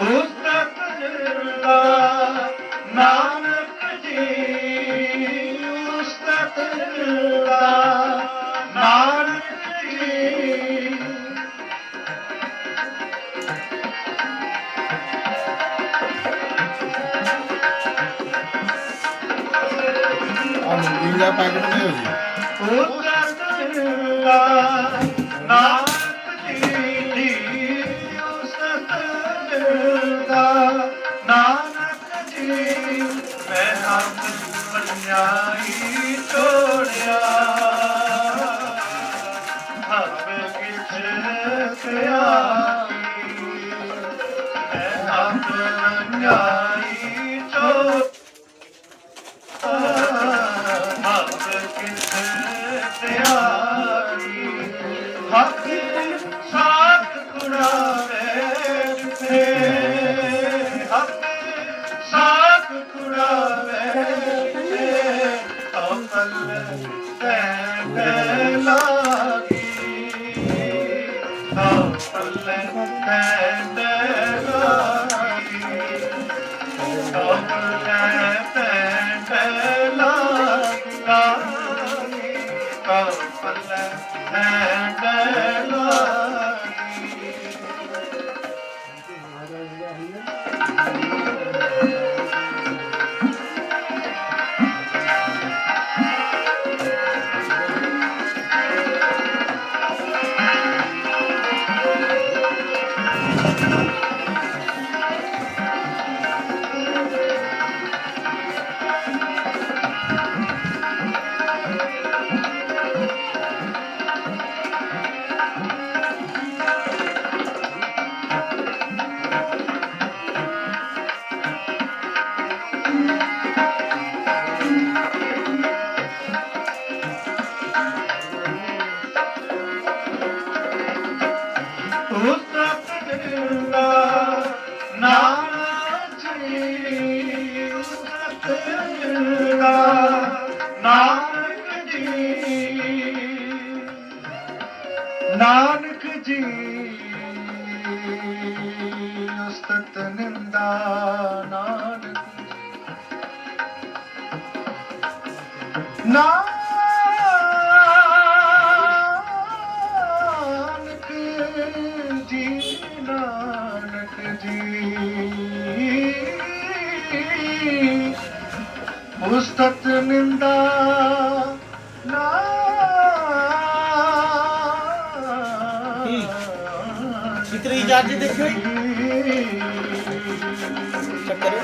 ਉਸਤਤ ਜਿੰਦਾ ਨਾਨਕ ਜੀ ਉਸਤਤ ਜਿੰਦਾ ਨਾਨਕ ਜੀ। ਆ ਦਾ ਪੈਕਟ ਦਿਓ ਜੀ। ਉਸਤਤ ਜਿੰਦਾ ਨਾਨਕ ਪੰਜਾਈ ਛੋੜਿਆ ਹੱਥ ਕਿਛ ਪਿਆਈ ਮੈਂ ਹੱਥ ਪੰਜਾਈ ਛੋੜਿਆ ਹੱਥ ਕਿਛ Oh, ਨਾਨਕ ਜੀ। ਉਸਤਤ ਨਿੰਦਾ ਨਾਨਕ ਨਾਨਕ ਜੀ ਨਾਨਕ ਜੀ। ਉਸਤਤ ਨਿੰਦਾ ਨਾ ਕਿਤਰੀ ਜੱਜ ਦੇਖਿਓ ਜੀ। ਚੱਕਰ